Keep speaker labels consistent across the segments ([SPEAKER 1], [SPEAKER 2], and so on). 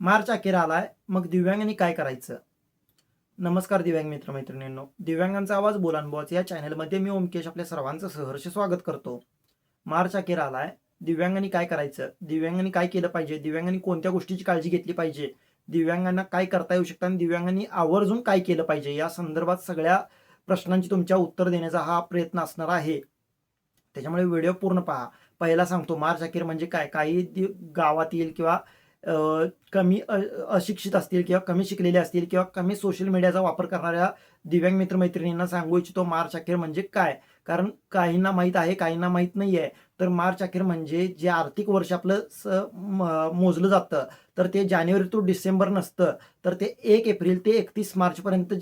[SPEAKER 1] मार्च अखेर आलाय. मग दिव्यांगांनी काय करायचं? नमस्कार दिव्यांग मित्रमैत्रिणींनो. दिव्यांगांचा आवाज बोलानबॉच या चॅनलमध्ये मी ओमकेश आपल्या सर्वांचं सहर्ष स्वागत करतो. मार्च अखेर आलाय. दिव्यांगांनी काय करायचं? दिव्यांगांनी काय केलं पाहिजे? दिव्यांगांनी कोणत्या गोष्टीची काळजी घेतली पाहिजे? दिव्यांगांना काय करता येऊ शकतं? आणि दिव्यांगांनी आवर्जून काय केलं पाहिजे? या संदर्भात सगळ्या प्रश्नांची तुमच्या उत्तर देण्याचा हा प्रयत्न असणार आहे. त्याच्यामुळे व्हिडिओ पूर्ण पहा. पहिला सांगतो मार्च अखेर म्हणजे काय? काही गावातील किंवा कमी अशिक्षित असतील किंवा कमी शिकलेले असतील किंवा कमी सोशल मीडियाचा वापर करणाऱ्या दिव्यांग मित्रमैत्रिणींना सांगू इच्छितो मार्च अखेर म्हणजे काय? कारण काहींना माहीत आहे काहींना माहीत नाही आहे तर मार्च अखेर म्हणजे जे आर्थिक वर्ष आपलं स मोजलं जातं तर ते जानेवारी टू डिसेंबर नसतं. तर ते एक एप्रिल ते एकतीस मार्चपर्यंत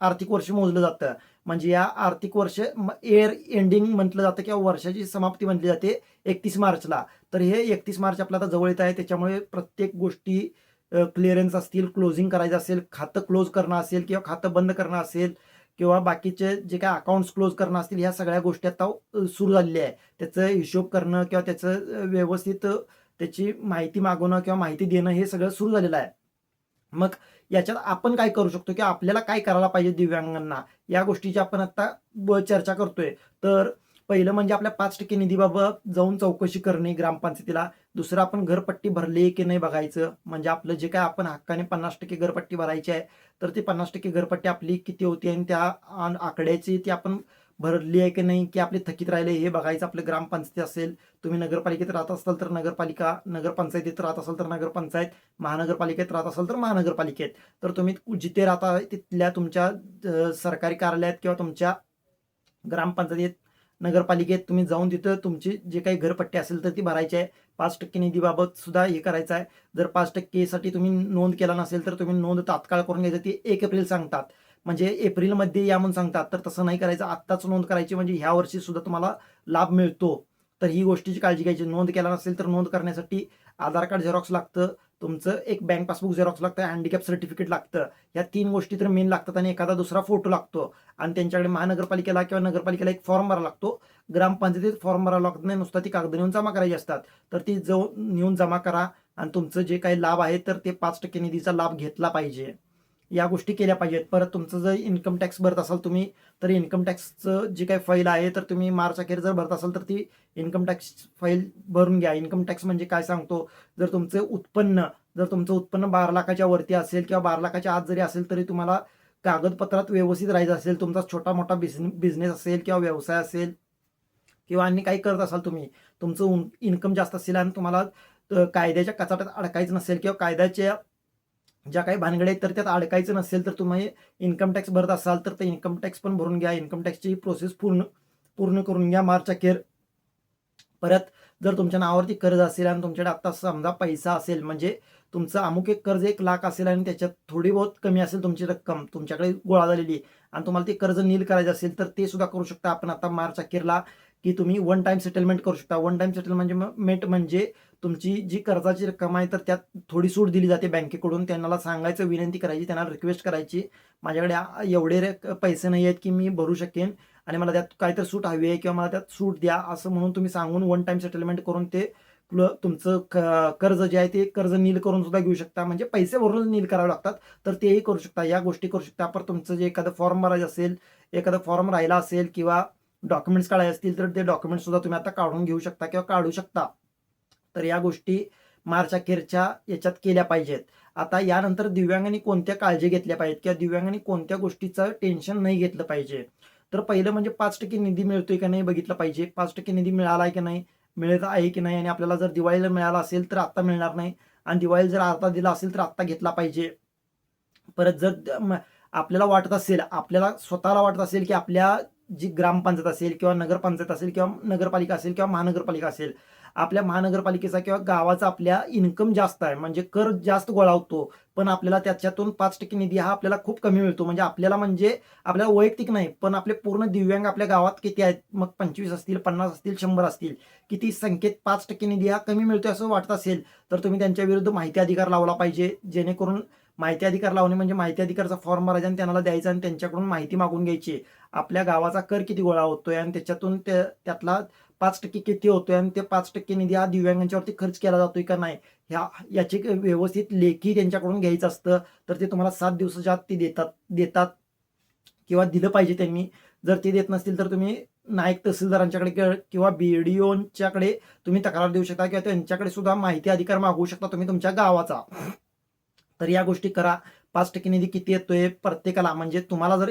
[SPEAKER 1] आर्थिक वर्ष मोजलं जातं. म्हणजे या आर्थिक वर्ष एअर एंडिंग म्हटलं जातं किंवा वर्षाची समाप्ती म्हटली जाते एकतीस मार्चला. तर हे एकतीस मार्च आपला आता जवळ येत आहे. त्याच्यामुळे प्रत्येक गोष्टी क्लिअरन्स असतील क्लोजिंग करायचं असेल खातं क्लोज करणं असेल किंवा खातं बंद करणं असेल किंवा बाकीचे जे काय अकाउंट्स क्लोज करणं असतील ह्या सगळ्या गोष्टी आता सुरू झालेल्या आहे त्याचं हिशोब करणं किंवा त्याचं व्यवस्थित त्याची माहिती मागवणं किंवा माहिती देणं हे सगळं सुरू झालेलं आहे. मग याच्यात आपण काय करू शकतो की आपल्याला काय करायला पाहिजे दिव्यांगांना? या गोष्टीची आपण आता ब- चर्चा करतोय. तर पहिलं म्हणजे आपल्या पाच टक्के निधीबाबत जाऊन चौकशी करणे ग्रामपंचायतीला. दुसरं आपण घरपट्टी भरली की नाही बघायचं. म्हणजे आपलं जे काय आपण हक्काने पन्नास टक्के घरपट्टी भरायची आहे तर ती पन्नास टक्के घरपट्टी आपली किती होती आणि त्या आकड्याची ती आपण भरली आहे की नाही की आपले थकीत राहिले हे बघायचं आपलं ग्रामपंचायती असेल तुम्ही नगरपालिकेत राहत असाल तर नगरपालिका नगरपंचायतीत राहत असाल तर नगरपंचायत महानगरपालिकेत राहत असाल तर महानगरपालिकेत. तर तुम्ही जिथे राहता तिथल्या तुमच्या सरकारी कार्यालयात किंवा तुमच्या ग्रामपंचायतीत नगरपालिकेत तुम्ही जाऊन तिथं तुमची जे काही घरपट्टी असेल तर ती भरायची आहे. पाच टक्के निधीबाबत सुद्धा हे करायचं आहे. जर पाच टक्केसाठी तुम्ही नोंद केला नसेल तर तुम्ही नोंद तात्काळ करून घ्यायचं ती एक एप्रिल सांगतात. म्हणजे एप्रिलमध्ये या म्हणून सांगतात. तर तसं नाही करायचं. आत्ताच नोंद करायची म्हणजे ह्या वर्षी सुद्धा तुम्हाला लाभ मिळतो. तर ही गोष्टीची काळजी घ्यायची. नोंद केला नसेल तर नोंद करण्यासाठी आधार कार्ड झेरॉक्स लागतं. तुमचं एक बँक पासबुक झेरॉक्स लागतं हँडिकॅप सर्टिफिकेट लागतं. या तीन गोष्टी तर मेन लागतात आणि एखादा दुसरा फोटो लागतो. आणि त्यांच्याकडे महानगरपालिकेला किंवा नगरपालिकेला एक फॉर्म भरावा लागतो. ग्रामपंचायतीत फॉर्म भरावा लागत नाही. नुसता ती कागद नेऊन जमा करायची असतात. तर ती जाऊन नेऊन जमा करा आणि तुमचं जे काही लाभ आहे तर ते पाच टक्के निधीचा लाभ घेतला पाहिजे. या गोष्टी केल्या पाहिजेत. परत तुमचं जर इन्कम टॅक्स भरत असाल तुम्ही तर इन्कम टॅक्सचं जी काही फाईल आहे तर तुम्ही मार्च अखेर जर भरत असाल तर ती इन्कम टॅक्स फाईल भरून घ्या. इन्कम टॅक्स म्हणजे काय सांगतो? जर तुमचं उत्पन्न जर तुमचं उत्पन्न बारा लाखाच्या वरती असेल किंवा बारा लाखाच्या आत जरी असेल तरी तुम्हाला कागदपत्रात व्यवस्थित राहायचं असेल तुमचा छोटा मोठा बिझने बिझनेस असेल किंवा व्यवसाय असेल किंवा अन्य काही करत असाल तुम्ही तुमचं इन्कम जास्त असेल आणि तुम्हाला कायद्याच्या कचाट्यात अडकायचं नसेल किंवा कायद्याच्या ज्या काही भानगड्या आहेत तर त्यात अडकायचं नसेल तर तुम्ही इन्कम टॅक्स भरत असाल तर ते इन्कम टॅक्स पण भरून घ्या. इन्कम टॅक्सची प्रोसेस पूर्ण पूर्ण करून घ्या मार्च अखेर. परत जर तुमच्या नावावरती कर्ज असेल आणि तुमच्याकडे आत्ता समजा पैसा असेल म्हणजे तुमचं अमुक एक कर्ज एक लाख असेल आणि त्याच्यात थोडी बहुत कमी असेल तुमची रक्कम तुमच्याकडे गोळा झालेली आणि तुम्हाला ते कर्ज नील करायचं असेल तर ते सुद्धा करू शकता आपण आता मार्च अखेरला की तुम्ही वन टाइम सेटलमेंट करू शकता. वन टाइम सेटलमेंट म्हणजे तुमची जी कर्जाची रक्कम आहे तर त्यात थोडी सूट दिली जाते बँकेकडून. त्यांना सांगायचं विनंती करायची त्यांना रिक्वेस्ट करायची. माझ्याकडे एवढे पैसे नाही आहेत की मी भरू शकेन आणि मला त्यात काहीतरी सूट हवी आहे किंवा मला त्यात सूट द्या असं म्हणून तुम्ही सांगून वन टाइम सेटलमेंट करून ते तुमचं क- कर्ज जे आहे ते कर्ज नील करून सुद्धा घेऊ शकता. म्हणजे पैसे भरून नील करावे लागतात तर तेही करू शकता. या गोष्टी करू शकता. पण तुमचं जे एखादं फॉर्म भरायचं असेल एखादं फॉर्म राहिला असेल किंवा डॉक्युमेंट्स काढायचे असतील तर ते डॉक्युमेंट्स सुद्धा तुम्ही आता काढून घेऊ शकता किंवा काढू शकता. तर या गोष्टी मार्च अखेरच्या याच्यात केल्या पाहिजेत. आता यानंतर दिव्यांगांनी कोणत्या काळजी घेतल्या पाहिजेत किंवा दिव्यांगांनी कोणत्या गोष्टीचं टेन्शन नाही घेतलं पाहिजे? तर पहिलं म्हणजे पाच टक्के निधी मिळतोय का नाही बघितलं पाहिजे. पाच टक्के निधी मिळाला आहे की नाही मिळत आहे की नाही आणि आपल्याला जर दिवाळीला मिळाला असेल तर आत्ता मिळणार नाही आणि दिवाळीला जर आता दिला असेल तर आत्ता घेतला पाहिजे. परत जर आपल्याला वाटत असेल आपल्याला स्वतःला वाटत असेल की आपल्या जी ग्रामपंचायत असेल किंवा नगरपंचायत असेल किंवा नगरपालिका असेल किंवा महानगरपालिका असेल आपल्या महानगरपालिकेचा किंवा गावाचा आपल्या इन्कम जास्त आहे. म्हणजे कर जास्त गोळा होतो. पण आपल्याला त्याच्यातून पाच टक्के निधी हा आपल्याला खूप कमी मिळतो. म्हणजे आपल्याला म्हणजे आपल्याला वैयक्तिक नाही पण आपले पूर्ण दिव्यांग आपल्या गावात किती आहेत? मग पंचवीस असतील पन्नास असतील शंभर असतील. किती संख्येत पाच टक्के निधी हा कमी मिळतोय असं वाटत असेल तर तुम्ही त्यांच्या विरुद्ध माहिती अधिकार लावला पाहिजे. जेणेकरून माहिती अधिकार लावणे म्हणजे माहिती अधिकारचा फॉर्म भरायचा आणि त्यांना द्यायचा आणि त्यांच्याकडून माहिती मागून घ्यायची. आपल्या गावाचा कर किती गोळा होतोय आणि त्याच्यातून ते त्यातला पाच टक्के किती होतोय आणि ते पाच टक्के निधी हा दिव्यांगांच्यावरती खर्च केला जातोय का नाही? ह्या याची व्यवस्थित लेखी त्यांच्याकडून घ्यायचं असतं तर ते तुम्हाला सात दिवसाच्या आत ते देतात देतात किंवा दिलं पाहिजे त्यांनी. जर ते देत नसतील तर तुम्ही नायक तहसीलदारांच्याकडे किंवा- किंवा बीडीओंच्याकडे तुम्ही तक्रार देऊ शकता किंवा त्यांच्याकडे सुद्धा माहिती अधिकार मागवू शकता तुम्ही तुमच्या गावाचा. तर या गोष्टी करा. पाच टक्के निधी किती येतोय प्रत्येकाला? म्हणजे तुम्हाला जर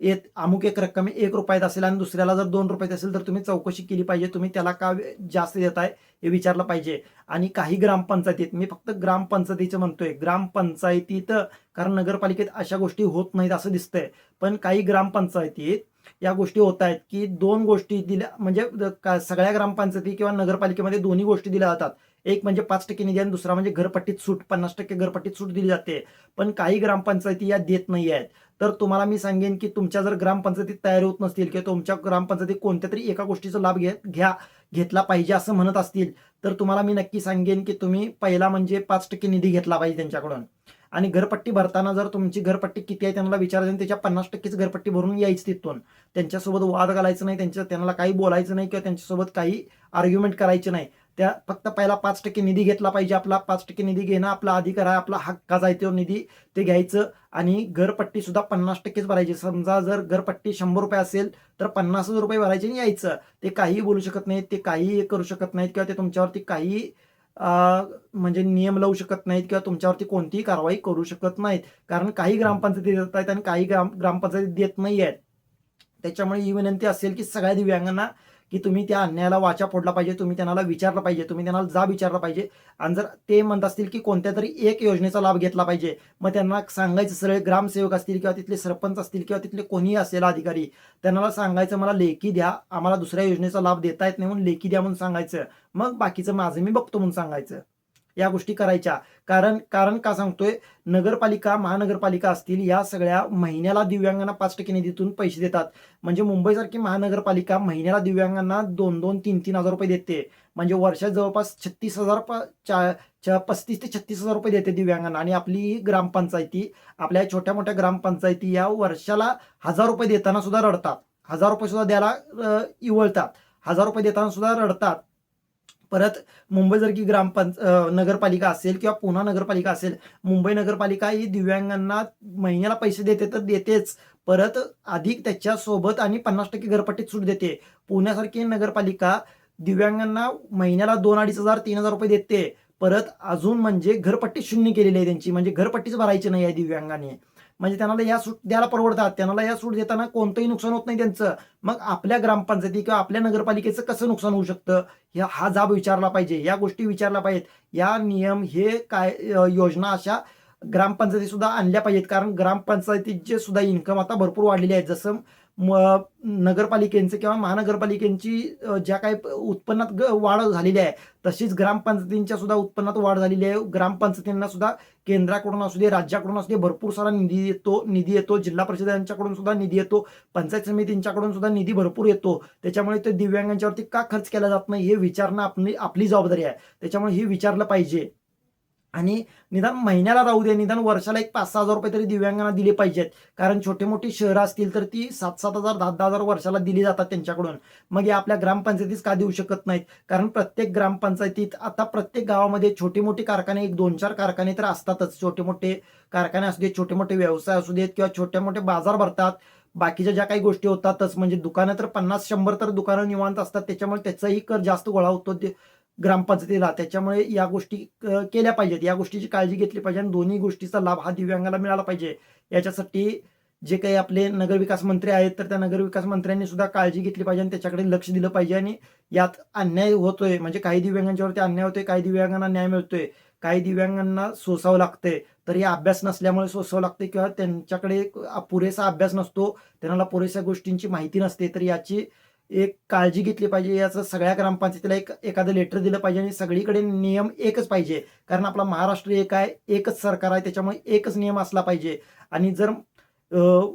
[SPEAKER 1] येत अमुक एक रक्कम एक रुपयात असेल आणि दुसऱ्याला जर दोन रुपयात असेल तर तुम्ही चौकशी केली पाहिजे. तुम्ही त्याला का जास्त देताय हे विचारलं पाहिजे. आणि काही ग्रामपंचायतीत मी फक्त ग्रामपंचायतीचं म्हणतोय. ग्रामपंचायतीत कारण नगरपालिकेत अशा गोष्टी होत नाहीत असं दिसतंय. पण काही ग्रामपंचायतीत या गोष्टी होत आहेत की दोन गोष्टी दिल्या म्हणजे सगळ्या ग्रामपंचायती किंवा नगरपालिकेमध्ये दोन्ही गोष्टी दिल्या जातात. एक म्हणजे पाच टक्के निधी आणि दुसरा म्हणजे घरपट्टीत सूट पन्नास टक्के घरपट्टीत सूट दिली जाते. पण काही ग्रामपंचायती या देत नाही आहेत तर तुम्हाला मी सांगेन की तुमच्या जर ग्रामपंचायतीत तयारी होत नसतील किंवा तुमच्या ग्रामपंचायतीत कोणत्या तरी एका गोष्टीचा लाभ घे घ्या घेतला पाहिजे असं म्हणत असतील तर तुम्हाला मी नक्की सांगेन की तुम्ही पहिला म्हणजे पाच टक्के निधी घेतला पाहिजे त्यांच्याकडून. आणि घरपट्टी भरताना जर तुमची घरपट्टी किती आहे त्यांना विचारायचं आणि त्याच्या पन्नास टक्केच घरपट्टी भरून यायची तिथून. त्यांच्यासोबत वाद घालायचं नाही त्यांच्या त्यांना काही बोलायचं नाही किंवा त्यांच्यासोबत काही आर्ग्युमेंट करायचे नाही. त्या फक्त पहिला पाच टक्के निधी घेतला पाहिजे. आपला पाच टक्के निधी घेणं आपला अधिकार आहे आपला हक्काचा आहे तो निधी ते घ्यायचं. आणि घरपट्टी सुद्धा पन्नास टक्केच भरायची. समजा जर घरपट्टी शंभर रुपये असेल तर पन्नास रुपये भरायचे आणि यायचं. ते काहीही बोलू शकत नाहीत ते काहीही करू शकत नाहीत किंवा ते तुमच्यावरती काही म्हणजे नियम लावू शकत नाहीत किंवा तुमच्यावरती कोणतीही कारवाई करू शकत नाहीत. कारण काही ग्रामपंचायती देत आहेत आणि काही ग्राम ग्रामपंचायती देत नाही आहेत त्याच्यामुळे ही विनंती असेल की सगळ्या दिव्यांगांना की तुम्ही त्या अन्यायाला वाचा फोडला पाहिजे तुम्ही त्यांना विचारलं पाहिजे तुम्ही त्यांना जा विचारलं पाहिजे. आणि जर ते म्हणत असतील की कोणत्या तरी एक योजनेचा लाभ घेतला पाहिजे मग त्यांना सांगायचं सरळ ग्रामसेवक असतील किंवा तिथले सरपंच असतील किंवा तिथले कोणीही असेल अधिकारी त्यांना सांगायचं मला लेखी द्या आम्हाला दुसऱ्या योजनेचा लाभ देता येत नाही म्हणून लेखी द्या म्हणून सांगायचं. मग बाकीचं माझं मी बघतो म्हणून सांगायचं. या गोष्टी करायच्या. कारण कारण का सांगतोय? नगरपालिका महानगरपालिका असतील या सगळ्या महिन्याला दिव्यांगांना पाच टक्के निधीतून पैसे देतात. म्हणजे मुंबईसारखी महानगरपालिका महिन्याला दिव्यांगांना दोन दोन तीन तीन हजार रुपये देते. म्हणजे वर्षात जवळपास छत्तीस हजार प- चा- पस्तीस ते छत्तीस हजार रुपये देते दिव्यांगांना. आणि आपली ग्रामपंचायती आपल्या छोट्या मोठ्या ग्रामपंचायती या वर्षाला हजार रुपये देताना सुद्धा रडतात. हजार रुपये सुद्धा द्यायला इवळतात. हजार रुपये देताना सुद्धा रडतात. परत मुंबई जर की ग्रामपंच नगरपालिका असेल किंवा पुन्हा नगरपालिका असेल मुंबई नगरपालिका ही दिव्यांगांना महिन्याला पैसे देते तर देतेच. परत अधिक त्याच्यासोबत आणि पन्नास टक्के घरपट्टीत सूट देते. पुण्यासारखी नगरपालिका दिव्यांगांना महिन्याला दोन अडीच हजार तीन हजार रुपये देते. परत अजून म्हणजे घरपट्टी शून्य केलेली आहे त्यांची. म्हणजे घरपट्टीच भरायची नाही आहे दिव्यांगाने. म्हणजे त्यांना या सूट द्यायला परवडतात. त्यांना या सूट देताना कोणतंही नुकसान होत नाही त्यांचं. मग आपल्या ग्रामपंचायती किंवा आपल्या नगरपालिकेचं कसं नुकसान होऊ शकतं? ह्या हा जाब विचारला पाहिजे. या गोष्टी विचारल्या पाहिजेत. या नियम हे काय योजना अशा ग्रामपंचायती सुद्धा आणल्या पाहिजेत. कारण ग्रामपंचायतीचे सुद्धा इन्कम आता भरपूर वाढलेली आहे. जसं नगरपालिकेंचं किंवा महानगरपालिकेंची ज्या काही उत्पन्नात ग- वाढ झालेली आहे तशीच ग्रामपंचायतींच्या सुद्धा उत्पन्नात वाढ झालेली आहे. ग्रामपंचायतींना सुद्धा केंद्राकडून असू दे राज्याकडून असू दे भरपूर सारा निधी येतो निधी येतो जिल्हा परिषदांच्याकडून सुद्धा निधी येतो पंचायत समितींच्याकडून सुद्धा निधी भरपूर येतो. त्याच्यामुळे ते दिव्यांगांच्यावरती का खर्च केला जात नाही हे विचारणं आपली आपली जबाबदारी आहे. त्याच्यामुळे हे विचारलं पाहिजे. आणि निदान महिन्याला राहू दे निदान वर्षाला एक पाच सहा हजार रुपये तरी दिव्यांगांना दिले पाहिजेत. कारण छोटे मोठी शहरं असतील तर ती सात सात हजार दहा दहा हजार वर्षाला दिली जातात त्यांच्याकडून. मग हे आपल्या ग्रामपंचायतीच का देऊ शकत नाहीत? कारण प्रत्येक ग्रामपंचायतीत आता प्रत्येक गावामध्ये छोटे मोठे कारखाने एक दोन चार कारखाने तर असतातच. छोटे मोठे कारखाने असू देत छोटे मोठे व्यवसाय असू देत किंवा छोटे मोठे बाजार भरतात. बाकीच्या ज्या काही गोष्टी होतातच म्हणजे दुकानं तर पन्नास शंभर तर दुकानं निवांत असतात. त्याच्यामुळे त्याचाही कर जास्त गोळा होतो. ते ग्रामपंचायतीला. त्याच्यामुळे या गोष्टी केल्या पाहिजेत. या गोष्टीची काळजी घेतली पाहिजे आणि दोन्ही गोष्टीचा लाभ हा दिव्यांगाला मिळाला पाहिजे. याच्यासाठी जे काही आपले नगरविकास मंत्री आहेत तर त्या नगरविकास मंत्र्यांनी सुद्धा काळजी घेतली पाहिजे आणि त्याच्याकडे लक्ष दिलं पाहिजे आणि यात अन्याय होतोय. म्हणजे काही दिव्यांगांच्यावरती अन्याय होतोय काही दिव्यांगांना न्याय मिळतोय. काही दिव्यांगांना सोसावं लागतंय. तर या अभ्यास नसल्यामुळे सोसावं लागते किंवा त्यांच्याकडे पुरेसा अभ्यास नसतो. त्यांना पुरेशा गोष्टींची माहिती नसते. तर याची एक काळजी घेतली पाहिजे याचं सगळ्या ग्रामपंचायतीला एक एखादं लेटर दिलं पाहिजे आणि सगळीकडे नियम एकच पाहिजे. कारण आपला महाराष्ट्र एक आहे एकच सरकार आहे त्याच्यामुळे एकच नियम असला पाहिजे. आणि जर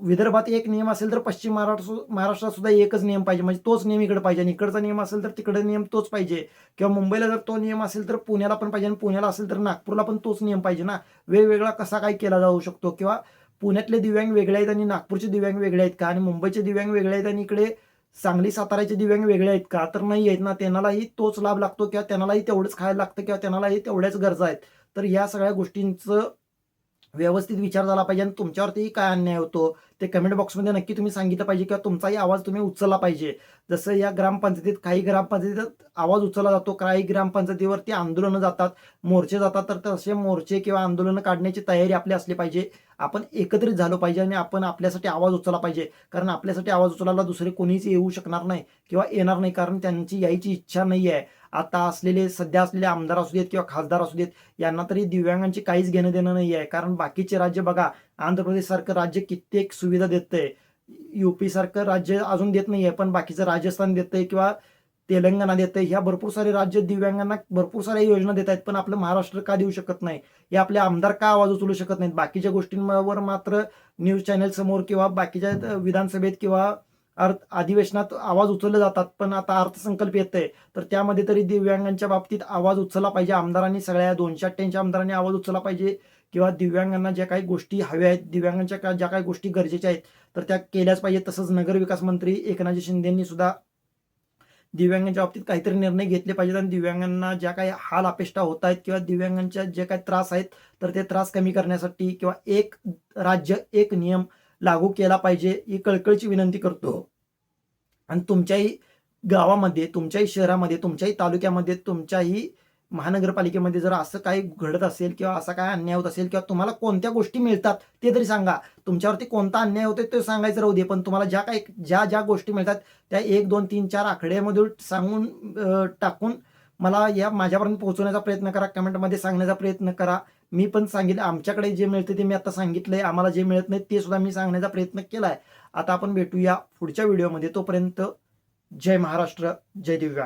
[SPEAKER 1] विदर्भात एक नियम असेल तर पश्चिम महाराष्ट्र महाराष्ट्रात सुद्धा एकच नियम पाहिजे. म्हणजे तोच नियम इकडे पाहिजे. आणि इकडचा नियम असेल तर तिकडे नियम तोच पाहिजे. किंवा मुंबईला जर तो नियम असेल तर पुण्याला पण पाहिजे आणि पुण्याला असेल तर नागपूरला पण तोच नियम पाहिजे ना. वेगवेगळा कसा काय केला जाऊ शकतो? किंवा पुण्यातले दिव्यांग वेगळे आहेत आणि नागपूरचे दिव्यांग वेगळे आहेत का? आणि मुंबईचे दिव्यांग वेगळे आहेत आणि इकडे सांगली साताऱ्याचे दिव्यांग वेगळे आहेत. का तर नाही आहेत ना. त्यांनाही तोच लाभ लागतो किंवा त्यांनाही तेवढंच खायला लागतं किंवा त्यांनाही तेवढ्याच गरजा आहेत. तर या सगळ्या गोष्टींचं व्यवस्थित विचार झाला पाहिजे आणि तुमच्यावरती काय अन्याय होतो ते कमेंट बॉक्समध्ये नक्की तुम्ही सांगितलं पाहिजे किंवा तुमचाही आवाज तुम्ही उचलला पाहिजे. जसं या ग्रामपंचायतीत काही ग्रामपंचायतीत आवाज उचलला जातो काही ग्रामपंचायतीवरती आंदोलनं जातात मोर्चे जातात तर तसे मोर्चे किंवा आंदोलनं काढण्याची तयारी आपली असली पाहिजे. आपण एकत्रित झालो पाहिजे आणि आपण आपल्यासाठी आवाज उचलला पाहिजे. कारण आपल्यासाठी आवाज उचलायला दुसरे कोणीच येऊ शकणार नाही किंवा येणार नाही कारण त्यांची यायची इच्छा नाही आहे आता असलेले सध्या असलेले आमदार असू देत किंवा खासदार असू देत यांना तरी दिव्यांगांची काहीच घेणं देणं नाही आहे कारण बाकीचे राज्य बघा आंध्र प्रदेशसारखं राज्य कित्येक सुविधा देतंय. युपी सारखं राज्य अजून देत नाही आहे पण बाकीचं राजस्थान देतंय किंवा तेलंगणा देतंय. ह्या भरपूर सारे राज्य दिव्यांगांना भरपूर साऱ्या योजना देत आहेत पण आपलं महाराष्ट्र का देऊ शकत नाही? हे आपले आमदार का आवाज उचलू शकत नाहीत? बाकीच्या गोष्टींवर मात्र न्यूज चॅनेल समोर किंवा बाकीच्या विधानसभेत किंवा अर्थ अधिवेशनात आवाज उचलले जातात पण आता अर्थसंकल्प येतंय. तर त्यामध्ये तरी दिव्यांगांच्या बाबतीत आवाज उचलला पाहिजे. आमदारांनी सगळ्या दोनशे अठ्ठ्याऐंशी आमदारांनी आवाज उचलला पाहिजे किंवा दिव्यांगांना ज्या काही गोष्टी हव्या आहेत दिव्यांगांच्या ज्या काही गोष्टी गरजेच्या आहेत तर त्या केल्याच पाहिजे. तसंच नगरविकास मंत्री एकनाथजी शिंदेंनी सुद्धा दिव्यांगांच्या बाबतीत काहीतरी निर्णय घेतले पाहिजेत आणि दिव्यांगांना ज्या काही हाल अपेष्टा होत आहेत किंवा दिव्यांगांच्या जे काही त्रास आहेत तर ते त्रास कमी करण्यासाठी किंवा एक राज्य एक नियम लागू केला पाहिजे ही कळकळीची विनंती करतो. आणि तुमच्याही गावामध्ये तुमच्याही शहरामध्ये तुमच्याही तालुक्यामध्ये तुमच्याही महानगरपालिकेमध्ये जर असं काही घडत असेल किंवा असा काय अन्याय होत असेल किंवा तुम्हाला कोणत्या गोष्टी मिळतात ते तरी सांगा. तुमच्यावरती कोणता अन्याय होतोय ते सांगायचं राहू दे पण तुम्हाला ज्या काही ज्या ज्या गोष्टी मिळतात त्या एक दोन तीन चार आकड्यामधून सांगून टाकून मला या माझ्यापर्यंत पोहोचवण्याचा प्रयत्न करा कमेंटमध्ये सांगण्याचा प्रयत्न करा. मी पण सांगितलं आमच्याकडे जे मिळते ते मी आता सांगितलंय आम्हाला जे मिळत नाही ते सुद्धा मी सांगण्याचा प्रयत्न केलाय. आता आपण भेटूया पुढच्या व्हिडिओमध्ये. तोपर्यंत जय महाराष्ट्र जय दिव्यांग.